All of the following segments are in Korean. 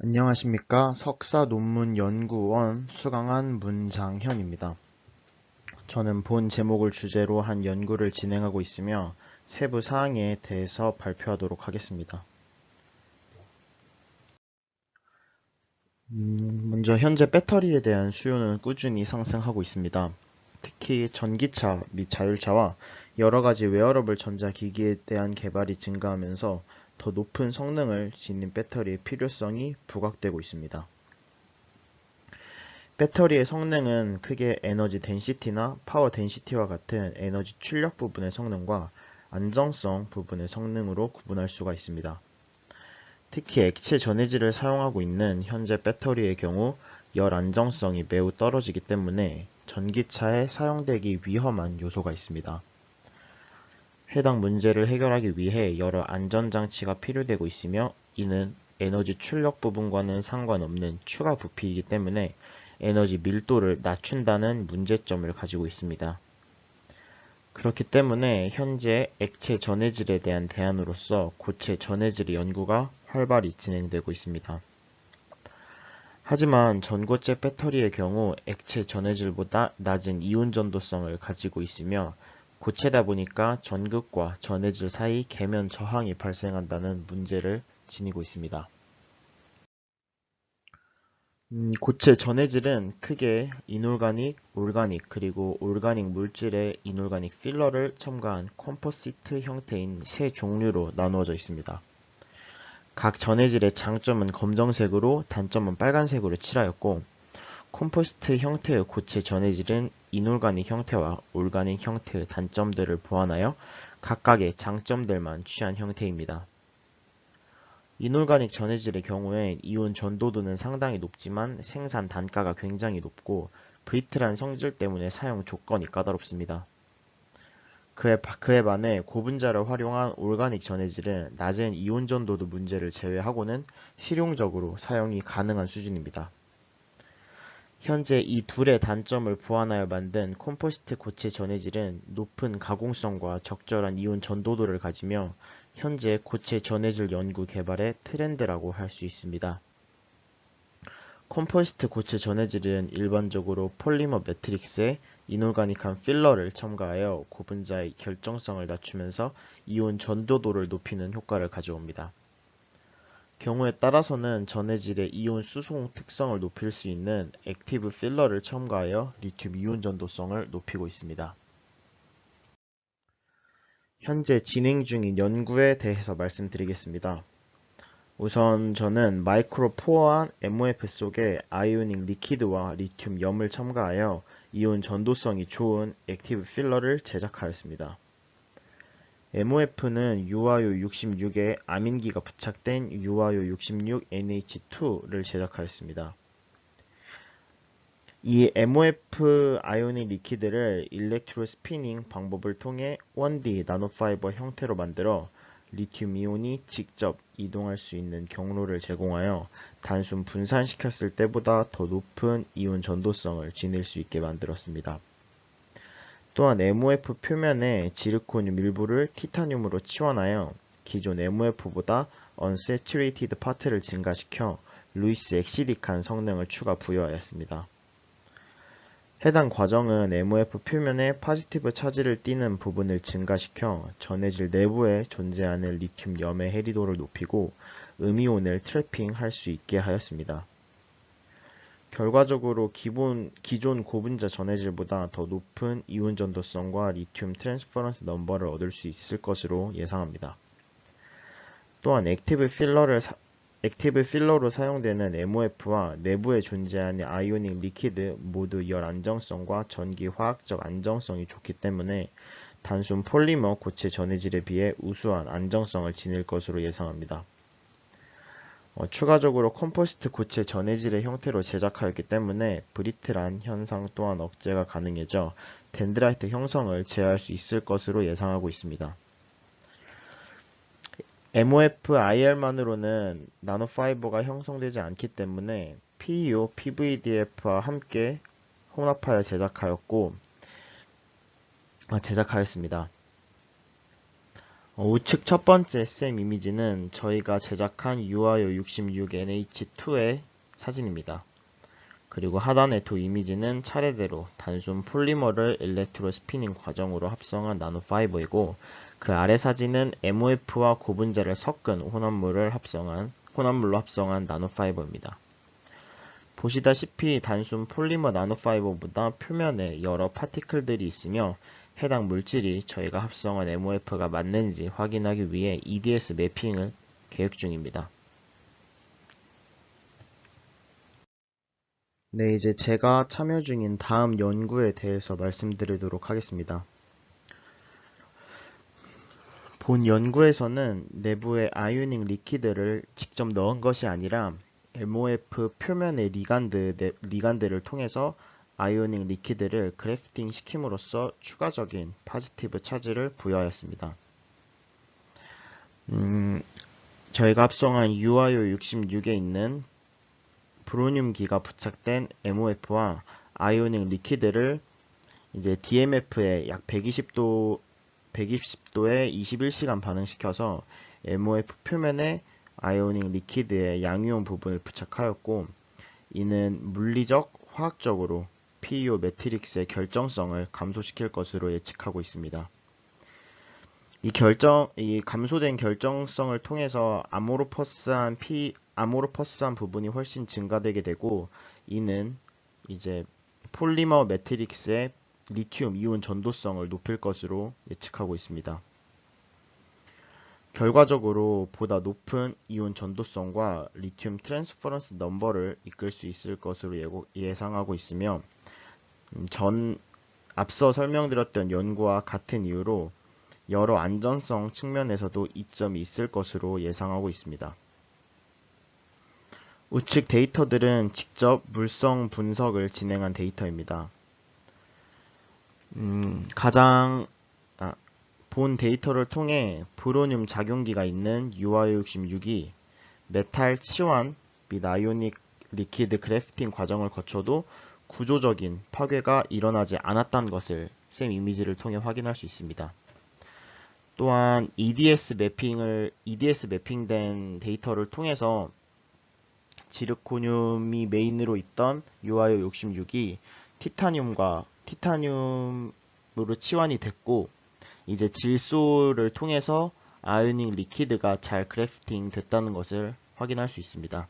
안녕하십니까. 석사 논문 연구원 수강한 문장현입니다. 저는 본 제목을 주제로 한 연구를 진행하고 있으며 세부 사항에 대해서 발표하도록 하겠습니다. 음, 먼저 현재 배터리에 대한 수요는 꾸준히 상승하고 있습니다. 특히 전기차 및 자율차와 여러 가지 웨어러블 전자기기에 대한 개발이 증가하면서 더 높은 성능을 지닌 배터리의 필요성이 부각되고 있습니다. 배터리의 성능은 크게 에너지 덴시티나 파워 덴시티와 같은 에너지 출력 부분의 성능과 안정성 부분의 성능으로 구분할 수가 있습니다. 특히 액체 전해질을 사용하고 있는 현재 배터리의 경우 열 안정성이 매우 떨어지기 때문에 전기차에 사용되기 위험한 요소가 있습니다. 해당 문제를 해결하기 위해 여러 안전장치가 필요되고 있으며 이는 에너지 출력 부분과는 상관없는 추가 부피이기 때문에 에너지 밀도를 낮춘다는 문제점을 가지고 있습니다. 그렇기 때문에 현재 액체 전해질에 대한 대안으로서 고체 전해질의 연구가 활발히 진행되고 있습니다. 하지만 전고체 배터리의 경우 액체 전해질보다 낮은 이온 전도성을 가지고 있으며 고체다 보니까 전극과 전해질 사이 계면 저항이 발생한다는 문제를 지니고 있습니다. 음, 고체 전해질은 크게 이놀가닉, 올가닉, 그리고 올가닉 물질의 이놀가닉 필러를 첨가한 컴포시트 형태인 세 종류로 나누어져 있습니다. 각 전해질의 장점은 검정색으로 단점은 빨간색으로 칠하였고 컴포스트 형태의 고체 전해질은 이놀가닉 형태와 올가닉 형태의 단점들을 보완하여 각각의 장점들만 취한 형태입니다. 이놀가닉 전해질의 경우엔 이온 전도도는 상당히 높지만 생산 단가가 굉장히 높고 브리틀한 성질 때문에 사용 조건이 까다롭습니다. 그에, 그에 반해 고분자를 활용한 올가닉 전해질은 낮은 이온 전도도 문제를 제외하고는 실용적으로 사용이 가능한 수준입니다. 현재 이 둘의 단점을 보완하여 만든 컴포시트 고체 전해질은 높은 가공성과 적절한 이온 전도도를 가지며 현재 고체 전해질 연구 개발의 트렌드라고 할 수 있습니다. 컴포시트 고체 전해질은 일반적으로 폴리머 매트릭스에 이놀가닉한 필러를 첨가하여 고분자의 결정성을 낮추면서 이온 전도도를 높이는 효과를 가져옵니다. 경우에 따라서는 전해질의 이온 수송 특성을 높일 수 있는 액티브 필러를 첨가하여 리튬 이온 전도성을 높이고 있습니다. 현재 진행 중인 연구에 대해서 말씀드리겠습니다. 우선 저는 마이크로 포어한 MOF 속에 아이오닉 리퀴드와 리튬 염을 첨가하여 이온 전도성이 좋은 액티브 필러를 제작하였습니다. MOF는 유아요 66에 아민기가 부착된 유아요 66NH2를 제작하였습니다. 이 MOF 아이오닉 리퀴드를 일렉트로 스피닝 방법을 통해 1D 나노파이버 형태로 만들어 리튬 이온이 직접 이동할 수 있는 경로를 제공하여 단순 분산시켰을 때보다 더 높은 이온 전도성을 지닐 수 있게 만들었습니다. 또한 MOF 표면에 지르코늄 일부를 티타늄으로 치환하여 기존 MOF보다 unsaturated 파트를 증가시켜 루이스 엑시딕한 성능을 추가 부여하였습니다. 해당 과정은 MOF 표면에 파지티브 차지를 띠는 부분을 증가시켜 전해질 내부에 존재하는 리튬 염의 해리도를 높이고 음이온을 트래핑할 수 있게 하였습니다. 결과적으로 기본, 기존 고분자 전해질보다 더 높은 이온 전도성과 리튬 트랜스퍼런스 넘버를 얻을 수 있을 것으로 예상합니다. 또한 액티브 필러를 사, 액티브 필러로 사용되는 MOF와 내부에 존재하는 아이오닉 리퀴드 모두 열 안정성과 전기 화학적 안정성이 좋기 때문에 단순 폴리머 고체 전해질에 비해 우수한 안정성을 지닐 것으로 예상합니다. 어, 추가적으로 컴포스트 고체 전해질의 형태로 제작하였기 때문에 브리틀한 현상 또한 억제가 가능해져 덴드라이트 형성을 제어할 수 있을 것으로 예상하고 있습니다. MOF IR만으로는 나노파이버가 형성되지 않기 때문에 PEO, PVDF와 함께 혼합하여 제작하였고 아, 제작하였습니다. 어, 우측 첫 번째 쌤 이미지는 저희가 제작한 유아요 66NH2의 사진입니다. 그리고 하단의 두 이미지는 차례대로 단순 폴리머를 일렉트로 스피닝 과정으로 합성한 나노파이버이고 그 아래 사진은 MOF와 고분자를 섞은 혼합물을 합성한 혼합물로 합성한 나노파이버입니다. 보시다시피 단순 폴리머 나노파이버보다 표면에 여러 파티클들이 있으며 해당 물질이 저희가 합성한 MOF가 맞는지 확인하기 위해 EDS 매핑을 계획 중입니다. 네, 이제 제가 참여 중인 다음 연구에 대해서 말씀드리도록 하겠습니다. 본 연구에서는 내부에 아이오닉 리퀴드를 직접 넣은 것이 아니라 MOF 표면의 리간드, 리간드를 통해서 아이오닉 리퀴드를 그래프팅 시킴으로써 추가적인 파지티브 차지를 부여하였습니다. 음, 저희가 합성한 UIO 66에 있는 브로늄기가 부착된 MOF와 아이오닉 리퀴드를 이제 DMF에 약 120도 120도에 21시간 반응시켜서 MOF 표면에 아이오닉 리퀴드의 양이온 부분을 부착하였고 이는 물리적, 화학적으로 PEO 매트릭스의 결정성을 감소시킬 것으로 예측하고 있습니다. 이 결정, 이 감소된 결정성을 통해서 아모로퍼스한 피, 아모로퍼스한 부분이 훨씬 증가되게 되고 이는 이제 폴리머 매트릭스의 리튬 이온 전도성을 높일 것으로 예측하고 있습니다. 결과적으로 보다 높은 이온 전도성과 리튬 트랜스퍼런스 넘버를 이끌 수 있을 것으로 예상하고 있으며 음, 전 앞서 설명드렸던 연구와 같은 이유로 여러 안전성 측면에서도 이점이 있을 것으로 예상하고 있습니다. 우측 데이터들은 직접 물성 분석을 진행한 데이터입니다. 음, 가장 아, 본 데이터를 통해 브로늄 작용기가 있는 UR66이 메탈 치환 및 아이오닉 리퀴드 그래프팅 과정을 거쳐도 구조적인 파괴가 일어나지 않았다는 것을 샘 이미지를 통해 확인할 수 있습니다. 또한 EDS 매핑을 EDS 매핑된 데이터를 통해서 지르코늄이 메인으로 있던 UIO 66이 티타늄과 티타늄으로 치환이 됐고 이제 질소를 통해서 아이오닉 리퀴드가 잘 크래프팅 됐다는 것을 확인할 수 있습니다.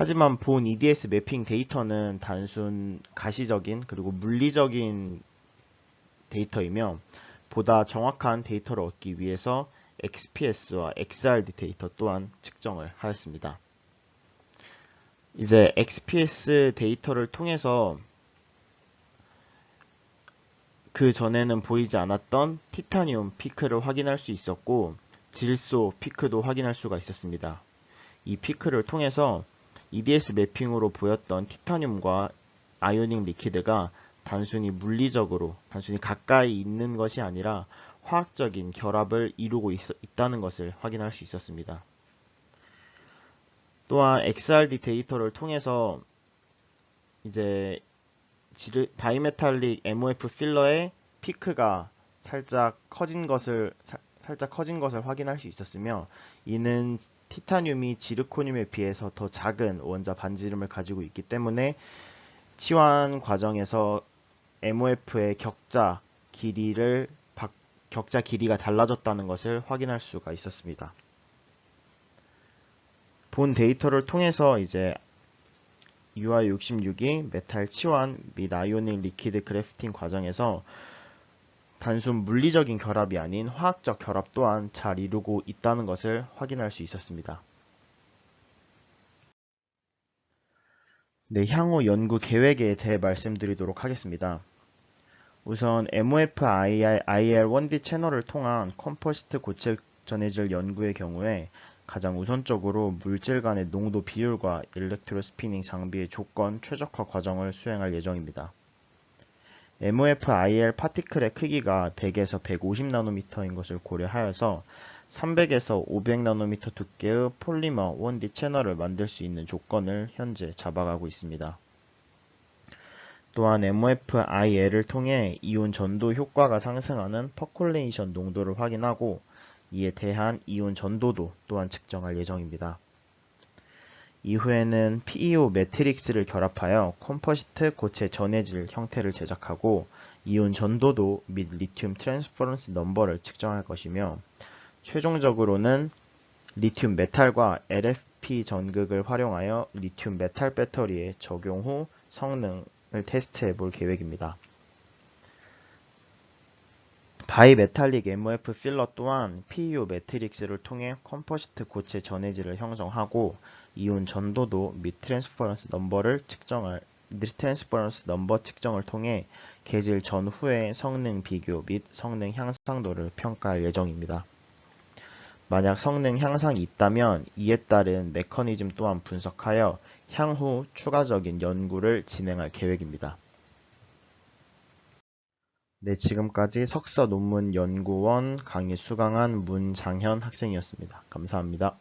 하지만 본 EDS 매핑 데이터는 단순 가시적인 그리고 물리적인 데이터이며 보다 정확한 데이터를 얻기 위해서 XPS와 XRD 데이터 또한 측정을 하였습니다. 이제 XPS 데이터를 통해서 그 전에는 보이지 않았던 티타늄 피크를 확인할 수 있었고 질소 피크도 확인할 수가 있었습니다. 이 피크를 통해서 EDS 매핑으로 보였던 티타늄과 아이오닉 리퀴드가 단순히 물리적으로 단순히 가까이 있는 것이 아니라 화학적인 결합을 이루고 있, 다는 것을 확인할 수 있었습니다. 또한 XRD 데이터를 통해서 이제 바이메탈릭 MOF 필러의 피크가 살짝 커진 것을 사, 살짝 커진 것을 확인할 수 있었으며 이는 티타늄이 지르코늄에 비해서 더 작은 원자 반지름을 가지고 있기 때문에 치환 과정에서 MOF의 격자 길이를 격자 길이가 달라졌다는 것을 확인할 수가 있었습니다. 본 데이터를 통해서 이제 UI66이 메탈 치환 및 아이오닉 리퀴드 그래프팅 과정에서 단순 물리적인 결합이 아닌 화학적 결합 또한 잘 이루고 있다는 것을 확인할 수 있었습니다. 네, 향후 연구 계획에 대해 말씀드리도록 하겠습니다. 우선 MOF IR, IR1D 채널을 통한 컴포스트 고체 전해질 연구의 경우에 가장 우선적으로 물질 간의 농도 비율과 일렉트로 스피닝 장비의 조건 최적화 과정을 수행할 예정입니다. MOF-IR 파티클의 크기가 100에서 150나노미터인 것을 고려하여서 300에서 500나노미터 두께의 폴리머 1D 채널을 만들 수 있는 조건을 현재 잡아가고 있습니다. 또한 MOF-IL을 통해 이온 전도 효과가 상승하는 퍼콜레이션 농도를 확인하고 이에 대한 이온 전도도 또한 측정할 예정입니다. 이후에는 PEO 매트릭스를 결합하여 컴포시트 고체 전해질 형태를 제작하고 이온 전도도 및 리튬 트랜스퍼런스 넘버를 측정할 것이며 최종적으로는 리튬 메탈과 LFP 전극을 활용하여 리튬 메탈 배터리에 적용 후 성능을 테스트해 볼 계획입니다. 바이메탈릭 MOF 필러 또한 PEO 매트릭스를 통해 컴포시트 고체 전해질을 형성하고 이온 전도도 및 트랜스퍼런스 넘버를 측정할 트랜스퍼런스 넘버 측정을 통해 개질 전후의 성능 비교 및 성능 향상도를 평가할 예정입니다. 만약 성능 향상이 있다면 이에 따른 메커니즘 또한 분석하여 향후 추가적인 연구를 진행할 계획입니다. 네, 지금까지 석사 논문 연구원 강의 수강한 문장현 학생이었습니다. 감사합니다.